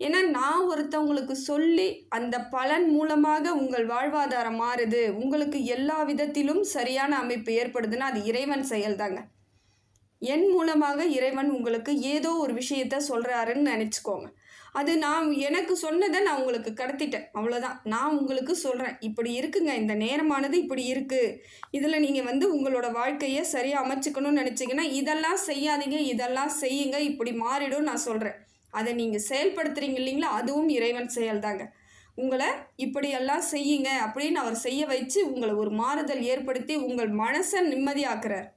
ஏன்னா நான் ஒருத்தவங்களுக்கு சொல்லி அந்த பலன் மூலமாக உங்கள் வாழ்வாதாரம் மாறுது. உங்களுக்கு எல்லா விதத்திலும் சரியான அமைப்பு ஏற்படுதுன்னா அது இறைவன் செயல்தாங்க. என் மூலமாக இறைவன் உங்களுக்கு ஏதோ ஒரு விஷயத்த சொல்கிறாருன்னு நினச்சிக்கோங்க. அது நான் எனக்கு சொன்னதை நான் உங்களுக்கு கடத்திட்டேன். அவ்வளோதான் நான் உங்களுக்கு சொல்கிறேன் இப்படி இருக்குங்க. இந்த நேரமானது இப்படி இருக்குது இதில் நீங்கள் வந்து உங்களோட வாழ்க்கையை சரியாக அமைச்சுக்கணும்னு நினச்சிங்கன்னா இதெல்லாம் செய்யாதீங்க இதெல்லாம் செய்யுங்க இப்படி மாறிடும் நான் சொல்கிறேன் அதை நீங்கள் செயல்படுத்துறீங்க இல்லைங்களா? அதுவும் இறைவன் செயல்தாங்க உங்களை இப்படியெல்லாம் செய்யுங்க அப்படின்னு அவர் செய்ய வச்சு உங்களை ஒரு மாறுதல் ஏற்படுத்தி உங்கள் மனசை நிம்மதியாக்குறார்.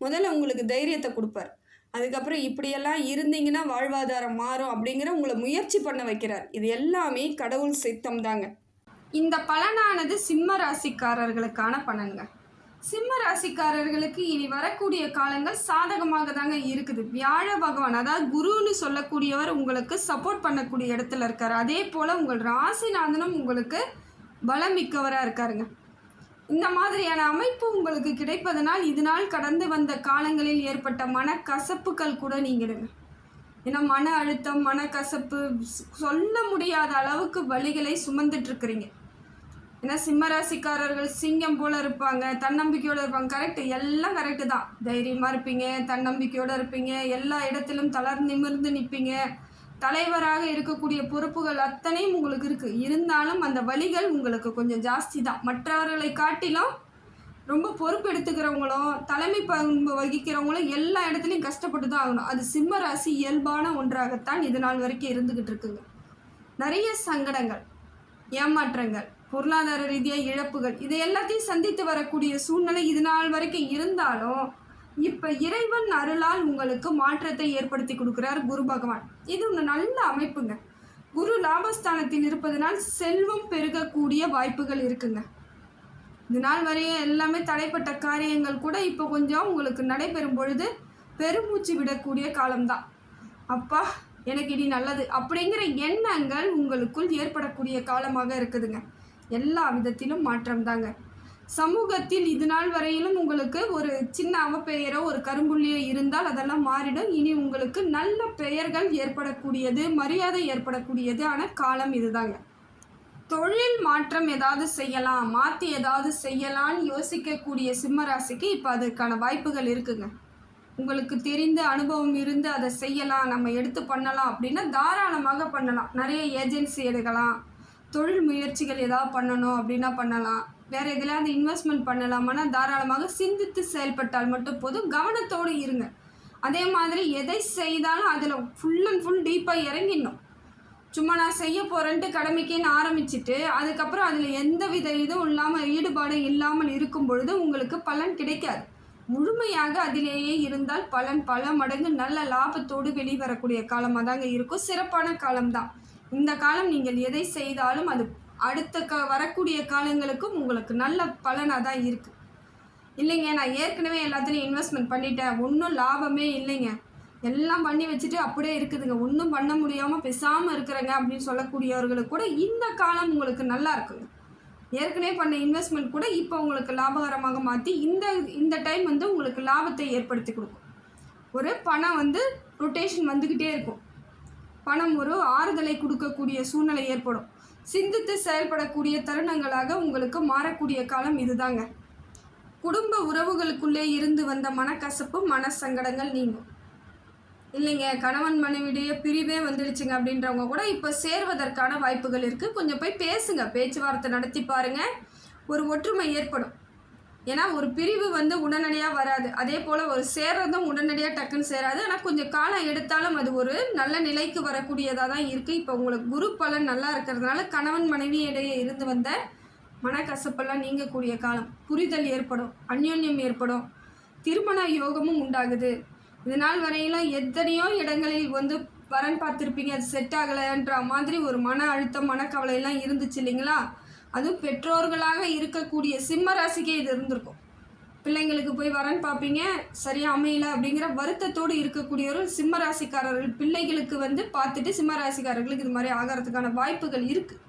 முதல்ல உங்களுக்கு தைரியத்தை கொடுப்பார். அதுக்கப்புறம் இப்படியெல்லாம் இருந்தீங்கன்னா வாழ்வாதாரம் மாறும் அப்படிங்கிற உங்களை முயற்சி பண்ண வைக்கிறார். இது எல்லாமே கடவுள் சித்தம் தாங்க. இந்த பலனானது சிம்ம ராசிக்காரர்களுக்கான பலன்கள். சிம்ம ராசிக்காரர்களுக்கு இனி வரக்கூடிய காலங்கள் சாதகமாக தாங்க இருக்குது. வியாழ பகவான் அதாவது குருன்னு சொல்லக்கூடியவர் உங்களுக்கு சப்போர்ட் பண்ணக்கூடிய இடத்துல இருக்கார். அதே போல் உங்கள் ராசிநாதனும் உங்களுக்கு பலம் மிக்கவராக இருக்காருங்க. இந்த மாதிரியான அமைப்பு உங்களுக்கு கிடைப்பதனால் இதனால் கடந்து வந்த காலங்களில் ஏற்பட்ட மனக்கசப்புகள் கூட நீங்கிடுங்க. ஏன்னா மன அழுத்தம் மனக்கசப்பு சொல்ல முடியாத அளவுக்கு வழிகளை சுமந்துட்டு இருக்கிறீங்க. ஏன்னா சிம்மராசிக்காரர்கள் சிங்கம் போல இருப்பாங்க தன்னம்பிக்கையோடு இருப்பாங்க. கரெக்டு எல்லாம் கரெக்டு தான். தைரியமாக இருப்பீங்க தன்னம்பிக்கையோடு இருப்பீங்க எல்லா இடத்திலும் தளர் நிமிர்ந்து நிற்பீங்க தலைவராக இருக்கக்கூடிய பொறுப்புகள் அத்தனையும் உங்களுக்கு இருக்குது இருந்தாலும் அந்த வழிகள் உங்களுக்கு கொஞ்சம் ஜாஸ்தி தான். மற்றவர்களை காட்டிலும் ரொம்ப பொறுப்பு எடுத்துக்கிறவங்களும் தலைமை பண்பு வகிக்கிறவங்களும் எல்லா இடத்துலையும் கஷ்டப்பட்டு தான் ஆகணும். அது சிம்ம ராசி இயல்பான ஒன்றாகத்தான் இது நாள் வரைக்கும் இருந்துக்கிட்டு இருக்குங்க. நிறைய சங்கடங்கள் ஏமாற்றங்கள் பொருளாதார ரீதியாக இழப்புகள். இதை எல்லாத்தையும் சந்தித்து வரக்கூடிய சூழ்நிலை இது நாள் வரைக்கும் இருந்தாலும் இப்போ இறைவன் அருளால் உங்களுக்கு மாற்றத்தை ஏற்படுத்தி கொடுக்குறார் குரு பகவான். இது ஒன்று நல்ல அமைப்புங்க. குரு லாபஸ்தானத்தில் இருப்பதனால் செல்வம் பெருகக்கூடிய வாய்ப்புகள் இருக்குங்க. இது நாள் வரைய எல்லாமே தடைப்பட்ட காரியங்கள் கூட இப்போ கொஞ்சம் உங்களுக்கு நடைபெறும் பொழுது பெருமூச்சு விடக்கூடிய காலம்தான். அப்பா எனக்கு இனி நல்லது அப்படிங்கிற எண்ணங்கள் உங்களுக்குள் ஏற்படக்கூடிய காலமாக இருக்குதுங்க. எல்லா விதத்திலும் மாற்றம் தாங்க சமூகத்தில் இது நாள் வரையிலும் உங்களுக்கு ஒரு சின்ன அவப்பெயரோ ஒரு கரும்புள்ளியோ இருந்தால் அதெல்லாம் மாறிடும். இனி உங்களுக்கு நல்ல பெயர்கள் ஏற்படக்கூடியது மரியாதை ஏற்படக்கூடியது ஆனால் காலம் இதுதாங்க. தொழில் மாற்றம் ஏதாவது செய்யலாம் மாற்றி ஏதாவது செய்யலாம்னு யோசிக்கக்கூடிய சிம்மராசிக்கு இப்போ அதுக்கான வாய்ப்புகள் இருக்குங்க. உங்களுக்கு தெரிந்த அனுபவம் இருந்து அதை செய்யலாம் நம்ம எடுத்து பண்ணலாம் அப்படின்னா தாராளமாக பண்ணலாம். நிறைய ஏஜென்சி எடுக்கலாம். தொழில் முயற்சிகள் ஏதாவது பண்ணணும் அப்படின்னா பண்ணலாம். வேறு எதுலையாவது இன்வெஸ்ட்மெண்ட் பண்ணலாமான்னா தாராளமாக சிந்தித்து செயல்பட்டால் மட்டும் போதும். கவனத்தோடு இருங்க. அதே மாதிரி எதை செய்தாலும் அதில் ஃபுல் அண்ட் ஃபுல் டீப்பாக இறங்கிடணும். சும்மா நான் செய்ய போகிறேன்ட்டு கடமைக்குன்னு ஆரம்பிச்சிட்டு அதுக்கப்புறம் அதில் எந்த வித இதுவும் இல்லாமல் ஈடுபாடும் இல்லாமல் இருக்கும் பொழுது உங்களுக்கு பலன் கிடைக்காது. முழுமையாக அதிலேயே இருந்தால் பலன் பல மடங்கு நல்ல லாபத்தோடு வெளிவரக்கூடிய காலமாக தாங்க இருக்கும். சிறப்பான காலம்தான். இந்த காலம் நீங்கள் எதை செய்தாலும் அது அடுத்த க வரக்கூடிய காலங்களுக்கும் உங்களுக்கு நல்ல பலனாக தான் இருக்குது இல்லைங்க நான் ஏற்கனவே எல்லாத்துலேயும் இன்வெஸ்ட்மெண்ட் பண்ணிட்டேன். ஒன்றும் லாபமே இல்லைங்க. எல்லாம் பண்ணி வச்சுட்டு அப்படியே இருக்குதுங்க. ஒன்றும் பண்ண முடியாமல் பேசாமல் இருக்கிறேங்க அப்படின்னு சொல்லக்கூடியவர்களுக்கு கூட இந்த காலம் உங்களுக்கு நல்லா இருக்குங்க. ஏற்கனவே பண்ண இன்வெஸ்ட்மெண்ட் கூட இப்போ உங்களுக்கு லாபகரமாக மாற்றி இந்த இந்த டைம் வந்து உங்களுக்கு லாபத்தை ஏற்படுத்தி கொடுக்கும். ஒரு பணம் வந்து ரொட்டேஷன் வந்துக்கிட்டே இருக்கும். பணம் ஒரு ஆறுதலை கொடுக்கக்கூடிய சூழ்நிலை ஏற்படும். சிந்தித்து செயல்படக்கூடிய தருணங்களாக உங்களுக்கு மாறக்கூடிய காலம் இதுதாங்க. குடும்ப உறவுகளுக்குள்ளே இருந்து வந்த மனக்கசப்பு மனசங்கடங்கள் நீங்கும். இல்லைங்க கணவன் மனைவிடைய பிரிவே வந்துடுச்சுங்க அப்படின்றவங்க கூட இப்போ சேர்வதற்கான வாய்ப்புகள் இருக்குது கொஞ்சம் போய் பேசுங்க. பேச்சுவார்த்தை நடத்தி பாருங்கள் ஒரு ஒற்றுமை ஏற்படும். ஏன்னா ஒரு பிரிவு வந்து உடனடியாக வராது. அதே போல் ஒரு சேர்றதும் உடனடியாக டக்குன்னு சேராது. ஆனால் கொஞ்சம் காலம் எடுத்தாலும் அது ஒரு நல்ல நிலைக்கு வரக்கூடியதாக தான் இருக்குது இப்போ உங்களுக்கு குரு பலன் நல்லா இருக்கிறதுனால கணவன் மனைவி இடையே இருந்து வந்த மனக்கசப்பெல்லாம் நீங்கக்கூடிய காலம். புரிதல் ஏற்படும் அந்யோன்யம் ஏற்படும் திருமண யோகமும் உண்டாகுது. இது நாள் வரையிலும் எத்தனையோ இடங்களில் வந்து வரன் பார்த்துருப்பீங்க அது செட் ஆகலைன்ற மாதிரி ஒரு மன அழுத்தம் மனக்கவலையெல்லாம் இருந்துச்சு இல்லைங்களா? அதுவும் பெற்றோர்களாக இருக்கக்கூடிய சிம்ம ராசிக்கே இது இருந்திருக்கும். பிள்ளைங்களுக்கு போய் வரன் பார்ப்பீங்க சரியாக அமையல அப்படிங்கிற வருத்தத்தோடு இருக்கக்கூடியவர்கள் சிம்ம ராசிக்காரர்கள் பிள்ளைகளுக்கு வந்து பார்த்துட்டு சிம்ம ராசிக்காரர்களுக்கு இது மாதிரி ஆகிறதுக்கான வாய்ப்புகள் இருக்குது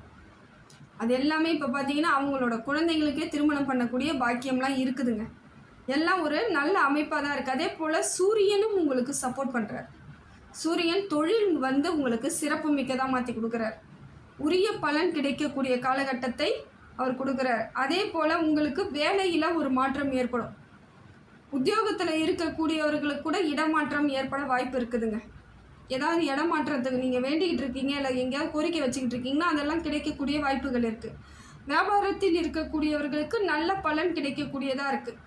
அது எல்லாமே இப்போ பார்த்தீங்கன்னா அவங்களோட குழந்தைங்களுக்கே திருமணம் பண்ணக்கூடிய பாக்கியம்லாம் இருக்குதுங்க. எல்லாம் ஒரு நல்ல அமைப்பாக தான் இருக்குது அதே போல் சூரியனும் உங்களுக்கு சப்போர்ட் பண்ணுறார் சூரியன் தொழில் வந்து உங்களுக்கு சிறப்பு மிக்கதாக மாற்றி கொடுக்குறாரு. உரிய பலன் கிடைக்கக்கூடிய காலகட்டத்தை அவர் கொடுக்குறார். அதே போல் உங்களுக்கு வேலையில் ஒரு மாற்றம் ஏற்படும். உத்தியோகத்தில் இருக்கக்கூடியவர்களுக்கு கூட இடமாற்றம் ஏற்பட வாய்ப்பு இருக்குதுங்க. ஏதாவது இடமாற்றத்துக்கு நீங்கள் வேண்டிக்கிட்டு இருக்கீங்க இல்லை எங்கேயாவது கோரிக்கை வச்சுக்கிட்டு இருக்கீங்கன்னா அதெல்லாம் கிடைக்கக்கூடிய வாய்ப்புகள் இருக்குது வியாபாரத்தில் இருக்கக்கூடியவர்களுக்கு நல்ல பலன் கிடைக்கக்கூடியதாக இருக்குது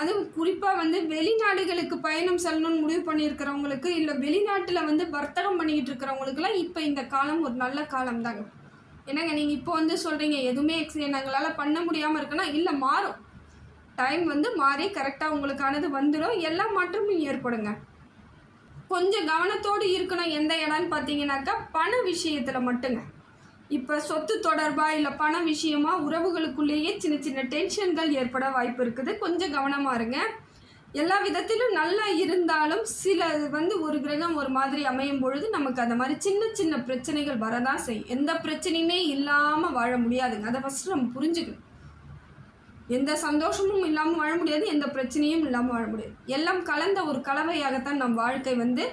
அதுவும் குறிப்பாக வந்து வெளிநாடுகளுக்கு பயணம் செல்லணும்னு முடிவு பண்ணியிருக்கிறவங்களுக்கு இல்லை வெளிநாட்டில் வந்து வர்த்தகம் பண்ணிக்கிட்டு இருக்கிறவங்களுக்குலாம் இப்போ இந்த காலம் ஒரு நல்ல காலம் தாங்க என்னங்க நீங்கள் இப்போ வந்து சொல்கிறீங்க எதுவுமே எங்களால் பண்ண முடியாமல் இருக்குன்னா இல்லை மாறும். டைம் வந்து மாறி கரெக்டாக உங்களுக்கானது வந்துடும் எல்லா மாற்றமும் ஏற்படுங்க. கொஞ்சம் கவனத்தோடு இருக்கணும் எந்த இடம்னு பார்த்தீங்கன்னாக்கா பண விஷயத்தில் மட்டுங்க. இப்போ சொத்து தொடர்பாக இல்லை பண விஷயமா உறவுகளுக்குள்ளேயே சின்ன சின்ன டென்ஷன்கள் ஏற்பட வாய்ப்பு இருக்குது. கொஞ்சம் கவனமாக இருங்க. எல்லா விதத்திலும் நல்லா இருந்தாலும் சில வந்து ஒரு கிரகம் ஒரு மாதிரி அமையும் பொழுது நமக்கு அந்த மாதிரி சின்ன சின்ன பிரச்சனைகள் வரதான் செய்யும். எந்த பிரச்சனையுமே இல்லாமல் வாழ முடியாதுங்க. அதை ஃபஸ்ட்டு நம்ம புரிஞ்சுக்கணும். எந்த சந்தோஷமும் இல்லாமல் வாழ முடியாது. எந்த பிரச்சனையும் இல்லாமல் வாழ முடியாது. எல்லாம் கலந்த ஒரு கலவையாகத்தான் நம் வாழ்க்கை வந்து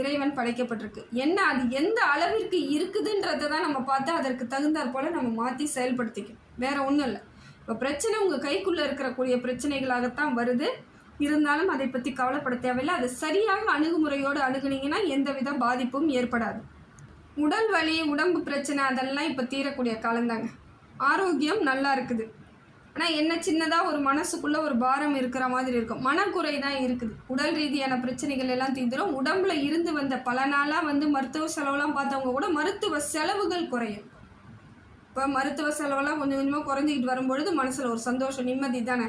இறைவன் படைக்கப்பட்டிருக்கு. என்ன அது எந்த அளவிற்கு இருக்குதுன்றதை தான் நம்ம பார்த்து அதற்கு தகுந்தாற் போல் நம்ம மாற்றி செயல்படுத்திக்கணும். வேற ஒன்றும் இல்லை. இப்போ பிரச்சனை உங்கள் கைக்குள்ளே இருக்கக்கூடிய பிரச்சனைகளாகத்தான் வருது. இருந்தாலும் அதை பற்றி கவலைப்பட தேவையில்லை. அது சரியாக அணுகுமுறையோடு அணுகுனீங்கன்னா எந்தவித பாதிப்பும் ஏற்படாது. உடல் வலி உடம்பு பிரச்சனை அதெல்லாம் இப்போ தீரக்கூடிய காலம்தாங்க. ஆரோக்கியம் நல்லா இருக்குது. ஆனால் என்ன சின்னதாக ஒரு மனசுக்குள்ளே ஒரு பாரம் இருக்கிற மாதிரி இருக்கும். மனக்குறை தான் இருக்குது. உடல் ரீதியான பிரச்சனைகள் எல்லாம் தீர்ந்துடும் உடம்புல இருந்து வந்த பல நாளாக வந்து மருத்துவ செலவெல்லாம் பார்த்தவங்க கூட மருத்துவ செலவுகள் குறையும். இப்போ மருத்துவ செலவெல்லாம் கொஞ்சம் கொஞ்சமாக குறைஞ்சிக்கிட்டு வரும்பொழுது மனசில் ஒரு சந்தோஷம் நிம்மதி தானே?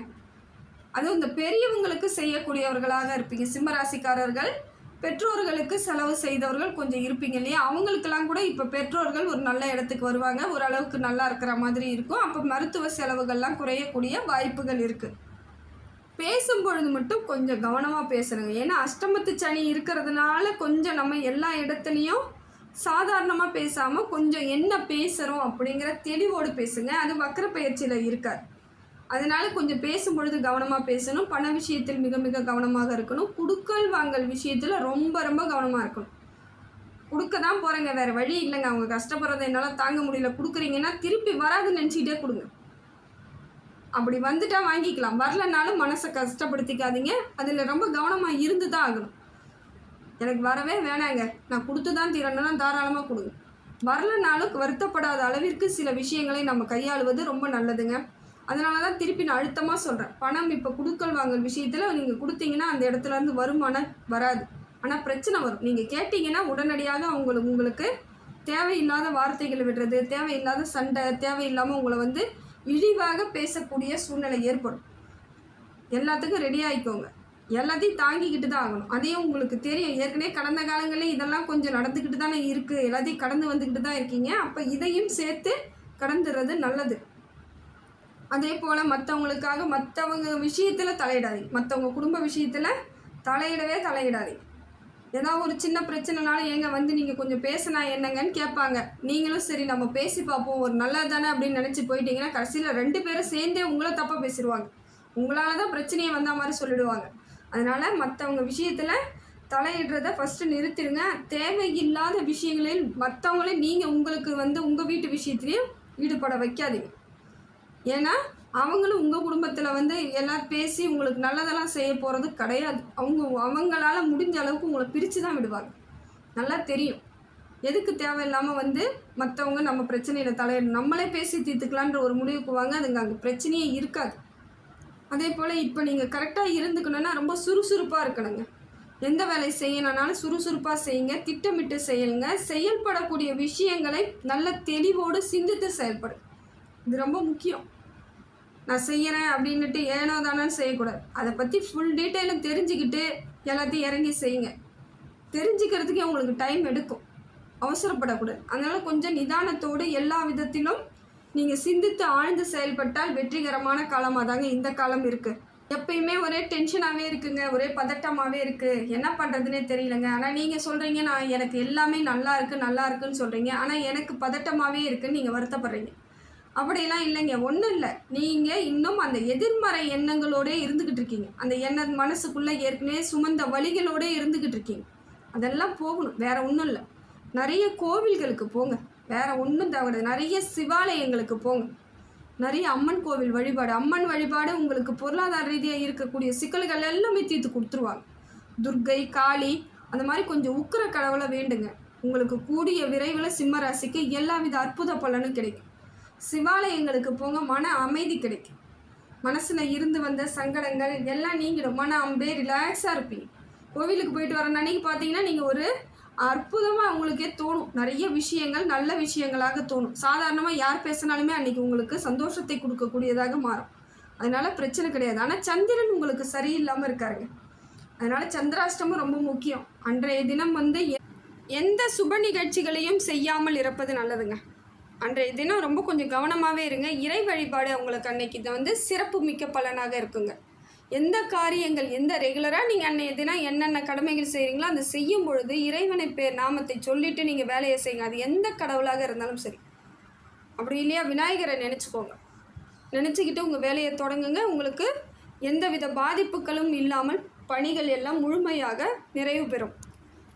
அதுவும் இந்த பெரியவங்களுக்கு செய்யக்கூடியவர்களாக இருப்பீங்க. சிம்மராசிக்காரர்கள் பெற்றோர்களுக்கு செலவு செய்தவர்கள் கொஞ்சம் இருப்பீங்க இல்லையா? அவங்களுக்கெல்லாம் கூட இப்போ பெற்றோர்கள் ஒரு நல்ல இடத்துக்கு வருவாங்க. ஓரளவுக்கு நல்லா இருக்கிற மாதிரி இருக்கும். அப்போ மருத்துவ செலவுகள்லாம் குறையக்கூடிய வாய்ப்புகள் இருக்குது பேசும் பொழுது மட்டும் கொஞ்சம் கவனமாக பேசணுங்க ஏன்னா அஷ்டமத்து சனி இருக்கிறதுனால கொஞ்சம் நம்ம எல்லா இடத்துலையும் சாதாரணமாக பேசாமல் கொஞ்சம் என்ன பேசுகிறோம் அப்படிங்கிற தெளிவோடு பேசுங்க. அது வக்கர பயிற்சியில் இருக்காது. அதனால் கொஞ்சம் பேசும்பொழுது கவனமாக பேசணும். பண விஷயத்தில் மிக மிக கவனமாக இருக்கணும். குடுக்கல் வாங்கல் விஷயத்தில் ரொம்ப ரொம்ப கவனமாக இருக்கணும். கொடுக்க தான் போகிறேங்க வேறு வழி இல்லைங்க. அவங்க கஷ்டப்படுறதை என்னால் தாங்க முடியல. கொடுக்குறீங்கன்னா திருப்பி வராதுன்னு நினச்சிக்கிட்டே கொடுங்க. அப்படி வந்துட்டால் வாங்கிக்கலாம். வரலனாலும் மனசை கஷ்டப்படுத்திக்காதீங்க. அதில் ரொம்ப கவனமாக இருந்து தான் ஆகணும். எனக்கு வரவே வேணாங்க. நான் கொடுத்து தான் தீரணும்னா தாராளமாக கொடுங்க. வரலனாலும் வருத்தப்படாத அளவிற்கு சில விஷயங்களை நம்ம கையாளுவது ரொம்ப நல்லதுங்க. அதனால தான் திருப்பி நான் அழுத்தமாக சொல்கிறேன் பணம் இப்போ கொடுக்கல் வாங்கல் விஷயத்தில் நீங்கள் கொடுத்தீங்கன்னா அந்த இடத்துல இருந்து வருமானம் வராது. ஆனால் பிரச்சனை வரும். நீங்கள் கேட்டிங்கன்னா உடனடியாக அவங்களுக்கு உங்களுக்கு தேவையில்லாத வார்த்தைகளை விடுறது தேவையில்லாத சண்டை தேவையில்லாமல் உங்களை வந்து இழிவாக பேசக்கூடிய சூழ்நிலை ஏற்படும். எல்லாத்துக்கும் ரெடி ஆகிக்கோங்க எல்லாத்தையும் தாங்கிக்கிட்டு தான் ஆகணும். அதையும் உங்களுக்கு தெரியும். ஏற்கனவே கடந்த காலங்களில் இதெல்லாம் கொஞ்சம் நடந்துக்கிட்டு தானே இருக்குது எல்லாத்தையும் கடந்து வந்துக்கிட்டு தான் இருக்கீங்க. அப்போ இதையும் சேர்த்து கடந்துடுறது நல்லது. அதே போல் மற்றவங்களுக்காக மற்றவங்க விஷயத்தில் தலையிடாதீங்க. மற்றவங்க குடும்ப விஷயத்தில் தலையிடவே தலையிடாதீங்க. ஏதாவது ஒரு சின்ன பிரச்சனைனால ஏங்க வந்து நீங்கள் கொஞ்சம் பேசினா என்னங்கன்னு கேட்பாங்க. நீங்களும் சரி நம்ம பேசி பார்ப்போம். ஒரு நல்லது தானே அப்படின்னு நினச்சி போயிட்டீங்கன்னா கடைசியில் ரெண்டு பேரும் சேர்ந்தே உங்களை தப்பாக பேசிடுவாங்க. உங்களால் தான் பிரச்சனையை வந்த மாதிரி சொல்லிடுவாங்க. அதனால் மற்றவங்க விஷயத்தில் தலையிடுறத ஃபஸ்ட்டு நிறுத்திடுங்க. தேவையில்லாத விஷயங்களில் மற்றவங்களே நீங்கள் உங்களுக்கு வந்து உங்கள் வீட்டு விஷயத்துலையும் ஈடுபட வைக்காதீங்க. ஏன்னா அவங்களும் உங்கள் குடும்பத்தில் வந்து எல்லாம் பேசி உங்களுக்கு நல்லதெல்லாம் செய்ய போகிறது கிடையாது. அவங்க அவங்களால முடிஞ்ச அளவுக்கு உங்களை பிரித்து தான் விடுவாங்க. நல்லா தெரியும். எதுக்கு தேவையில்லாமல் வந்து மற்றவங்க நம்ம பிரச்சனையில் தலையிடணும். நம்மளே பேசி தீர்த்துக்கலான்ற ஒரு முடிவுக்கு வாங்க. அதுங்க அங்கே பிரச்சனையே இருக்காது. அதே போல் இப்போ நீங்கள் கரெக்டாக இருந்துக்கணுன்னா ரொம்ப சுறுசுறுப்பாக இருக்கணுங்க. எந்த வேலை செய்யணும்னாலும் சுறுசுறுப்பாக செய்யுங்க. திட்டமிட்டு செய்யுங்க. செயல்படக்கூடிய விஷயங்களை நல்ல தெளிவோடு சிந்தித்து செயல்படும் இது ரொம்ப முக்கியம். நான் செய்கிறேன் அப்படின்னுட்டு ஏனோ தானோன்னு செய்யக்கூடாது. அதை பற்றி ஃபுல் டீட்டெயிலும் தெரிஞ்சுக்கிட்டு எல்லாத்தையும் இறங்கி செய்யுங்க. தெரிஞ்சுக்கிறதுக்கே உங்களுக்கு டைம் எடுக்கும். அவசரப்படக்கூடாது. அதனால் கொஞ்சம் நிதானத்தோடு எல்லா விதத்திலும் நீங்கள் சிந்தித்து ஆழ்ந்து செயல்பட்டால் வெற்றிகரமான காலமாக தாங்க இந்த காலம் இருக்குது எப்பயுமே ஒரே டென்ஷனாகவே இருக்குங்க. ஒரே பதட்டமாகவே இருக்குது என்ன பண்ணுறதுனே தெரியலங்க. ஆனால் நீங்கள் சொல்கிறீங்க நான் எனக்கு எல்லாமே நல்லா இருக்குது நல்லா இருக்குன்னு சொல்கிறீங்க ஆனால் எனக்கு பதட்டமாகவே இருக்குதுன்னு நீங்கள் வருத்தப்படுறீங்க. அப்படியெல்லாம் இல்லைங்க. ஒன்றும் இல்லை. நீங்கள் இன்னும் அந்த எதிர்மறை எண்ணங்களோடே இருந்துக்கிட்டு இருக்கீங்க. அந்த எண்ண மனசுக்குள்ளே ஏற்கனவே சுமந்த வழிகளோடே இருந்துக்கிட்டு இருக்கீங்க. அதெல்லாம் போகணும். வேறு ஒன்றும் இல்லை. நிறைய கோவில்களுக்கு போங்க. வேறு ஒன்றும் தேவையாது நிறைய சிவாலயங்களுக்கு போங்க. நிறைய அம்மன் கோவில் வழிபாடு. அம்மன் வழிபாடு உங்களுக்கு பொருளாதார ரீதியாக இருக்கக்கூடிய சிக்கல்கள் எல்லாமே தீர்த்து கொடுத்துருவாங்க. துர்க்கை காளி அந்த மாதிரி கொஞ்சம் உக்கிர கடவுளை வேண்டுங்க. உங்களுக்கு கூடிய விரைவில் சிம்ம ராசிக்கு எல்லா வித அற்புத பலனும் கிடைக்கும். சிவாலயங்களுக்கு போங்க மன அமைதி கிடைக்கும். மனசில் இருந்து வந்த சங்கடங்கள் எல்லாம் நீங்கிடும். மன அப்படியே ரிலாக்ஸாக இருப்பீங்க. கோவிலுக்கு போயிட்டு வர அன்னைக்கு பார்த்தீங்கன்னா நீங்கள் ஒரு அற்புதமாக உங்களுக்கே தோணும். நிறைய விஷயங்கள் நல்ல விஷயங்களாக தோணும். சாதாரணமாக யார் பேசினாலுமே அன்றைக்கி உங்களுக்கு சந்தோஷத்தை கொடுக்கக்கூடியதாக மாறும். அதனால் பிரச்சனை கிடையாது. ஆனால் சந்திரன் உங்களுக்கு சரியில்லாமல் இருக்காருங்க. அதனால் சந்திராஷ்டமம் ரொம்ப முக்கியம். அன்றைய தினம் வந்து எ- எந்த சுப நிகழ்ச்சிகளையும் செய்யாமல் இருப்பது நல்லதுங்க. அன்றைய தினம் ரொம்ப கொஞ்சம் கவனமாகவே இருங்க. இறை வழிபாடு அவங்களுக்கு அன்னைக்கு இது வந்து சிறப்பு மிக்க பலனாக இருக்குங்க. எந்த காரியங்கள் எந்த ரெகுலராக நீங்கள் அன்றைய தினம் என்னென்ன கடமைகள் செய்கிறீங்களோ அந்த செய்யும் பொழுது இறைவனை பேர் நாமத்தை சொல்லிட்டு நீங்கள் வேலையை செய்யுங்க. அது எந்த கடவுளாக இருந்தாலும் சரி. அப்படி இல்லையா? விநாயகரை நினச்சிக்கோங்க. நினச்சிக்கிட்டு உங்கள் வேலையை தொடங்குங்க. உங்களுக்கு எந்தவித பாதிப்புகளும் இல்லாமல் பணிகள் எல்லாம் முழுமையாக நிறைவு பெறும்.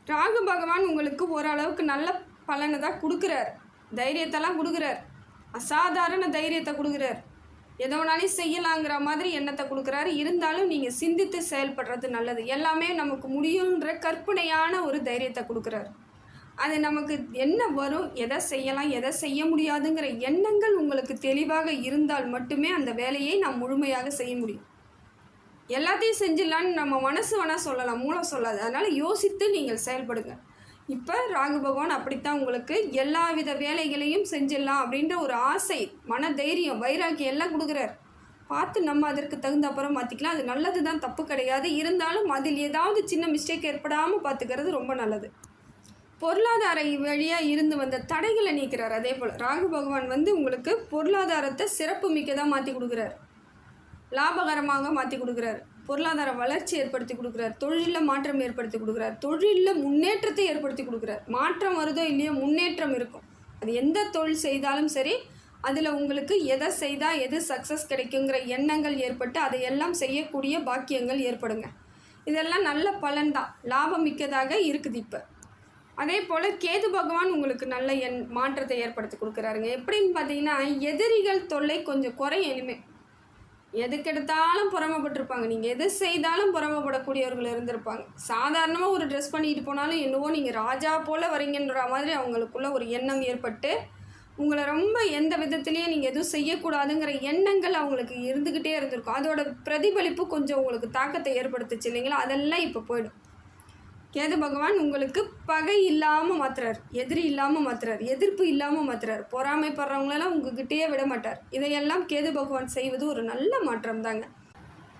ராகு பகவான் உங்களுக்கு ஓரளவுக்கு நல்ல பலனை தான் கொடுக்குறாரு. தைரியத்தெல்லாம் கொடுக்குறார். அசாதாரண தைரியத்தை கொடுக்குறார். எதை செய்யலாங்கிற மாதிரி எண்ணத்தை கொடுக்குறாரு. இருந்தாலும் நீங்கள் சிந்தித்து செயல்படுறது நல்லது. எல்லாமே நமக்கு முடியுன்ற கற்பனையான ஒரு தைரியத்தை கொடுக்குறாரு. அது நமக்கு என்ன வரும் எதை செய்யலாம் எதை செய்ய முடியாதுங்கிற எண்ணங்கள் உங்களுக்கு தெளிவாக இருந்தால் மட்டுமே அந்த வேலையை நாம் முழுமையாக செய்ய முடியும். எல்லாத்தையும் செஞ்சிடலான்னு நம்ம மனசு வேணால் சொல்லலாம் மூளை சொல்லாது. அதனால் யோசித்து நீங்கள் செயல்படுங்க. இப்போ ராகு பகவான் அப்படித்தான் உங்களுக்கு எல்லா வித வேலைகளையும் செஞ்சிடலாம் அப்படின்ற ஒரு ஆசை மன தைரியம் வைராக்கியம் எல்லாம் கொடுக்குறார். பார்த்து நம்ம அதற்கு தகுந்த அப்புறம் மாற்றிக்கலாம் அது நல்லது தான் தப்பு கிடையாது. இருந்தாலும் அதில் ஏதாவது சின்ன மிஸ்டேக் ஏற்படாமல் பார்த்துக்கிறது ரொம்ப நல்லது. பொருளாதார வழியாக இருந்து வந்த தடைகளை நீக்கிறார். அதே போல் ராகு பகவான் வந்து உங்களுக்கு பொருளாதாரத்தை சிறப்பு மிக்கதாக மாற்றி கொடுக்குறார். லாபகரமாக மாற்றி கொடுக்குறாரு. பொருளாதார வளர்ச்சி ஏற்படுத்தி கொடுக்குறார். தொழிலில் மாற்றம் ஏற்படுத்தி கொடுக்குறார். தொழிலில் முன்னேற்றத்தை ஏற்படுத்தி கொடுக்குறார். மாற்றம் வருதோ இல்லையோ முன்னேற்றம் இருக்கும். அது எந்த தொழில் செய்தாலும் சரி அதில் உங்களுக்கு எதை செய்தால் எது சக்ஸஸ் கிடைக்குங்கிற எண்ணங்கள் ஏற்பட்டு அதையெல்லாம் செய்யக்கூடிய பாக்கியங்கள் ஏற்படுங்க. இதெல்லாம் நல்ல பலன்தான் லாபம் மிக்கதாக இருக்குது இப்போ. அதே போல் கேது பகவான் உங்களுக்கு நல்ல எண் மாற்றத்தை ஏற்படுத்தி கொடுக்குறாருங்க. எப்படின்னு பார்த்தீங்கன்னா எதிரிகள் தொல்லை கொஞ்சம் குறையும் இனிமேல் எதுக்கெடுத்தாலும் புறமப்பட்டிருப்பாங்க. நீங்கள் எது செய்தாலும் புறமப்படக்கூடியவர்கள் இருந்திருப்பாங்க. சாதாரணமாக ஒரு ட்ரெஸ் பண்ணிட்டு போனாலும் என்னவோ நீங்கள் ராஜா போல் வரீங்கன்ற மாதிரி அவங்களுக்குள்ள ஒரு எண்ணம் ஏற்பட்டு உங்களை ரொம்ப எந்த விதத்துலேயும் நீங்கள் எதுவும் செய்யக்கூடாதுங்கிற எண்ணங்கள் அவங்களுக்கு இருந்துக்கிட்டே இருந்திருக்கும். அதோட பிரதிபலிப்பு கொஞ்சம் உங்களுக்கு தாக்கத்தை ஏற்படுத்துச்சு இல்லைங்களா? அதெல்லாம் இப்போ போயிடும். கேது பகவான் உங்களுக்கு பகை இல்லாமல் மாத்துறார் எதிரி இல்லாமல் மாத்துறார் எதிர்ப்பு இல்லாமல் மாத்துறார் பொறாமைப்படுறவங்களெல்லாம் உங்ககிட்டயே விட மாட்டார். இதையெல்லாம் கேது பகவான் செய்வது ஒரு நல்ல மாற்றம் தாங்க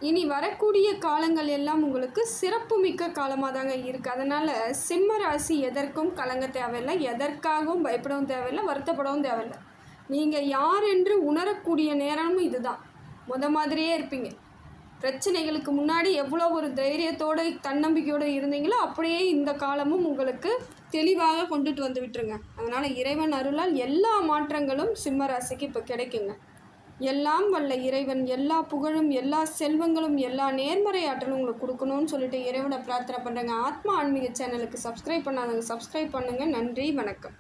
இனி வரக்கூடிய காலங்கள் எல்லாம் உங்களுக்கு சிறப்பு மிக்க காலமாக தாங்க இருக்குது அதனால் சிம்ம ராசி எதற்கும் கலங்க தேவையில்லை எதற்காகவும் பயப்படவும் தேவையில்லை வருத்தப்படவும் தேவையில்லை. நீங்கள் யார் என்று உணரக்கூடிய நேரமும் இதுதான். முத மாதிரியே இருப்பீங்க. பிரச்சனைகளுக்கு முன்னாடி எவ்வளோ ஒரு தைரியத்தோடு தன்னம்பிக்கையோடு இருந்தீங்களோ அப்படியே இந்த காலமும் உங்களுக்கு தெளிவாக கொண்டுட்டு வந்து விட்டுருங்க. அதனால் இறைவன் அருளால் எல்லா மாற்றங்களும் சிம்ம ராசிக்கு இப்போ கிடைக்குங்க. எல்லாம் வல்ல இறைவன் எல்லா புகழும் எல்லா செல்வங்களும் எல்லா நேர்மறை ஆற்றலும் உங்களுக்கு கொடுக்கணும்னு சொல்லிட்டு இறைவனை பிரார்த்தனை பண்ணுறேங்க ஆத்மா ஆன்மீக சேனலுக்கு சப்ஸ்கிரைப் பண்ணாதவங்க சப்ஸ்கிரைப் பண்ணுங்கள் நன்றி வணக்கம்.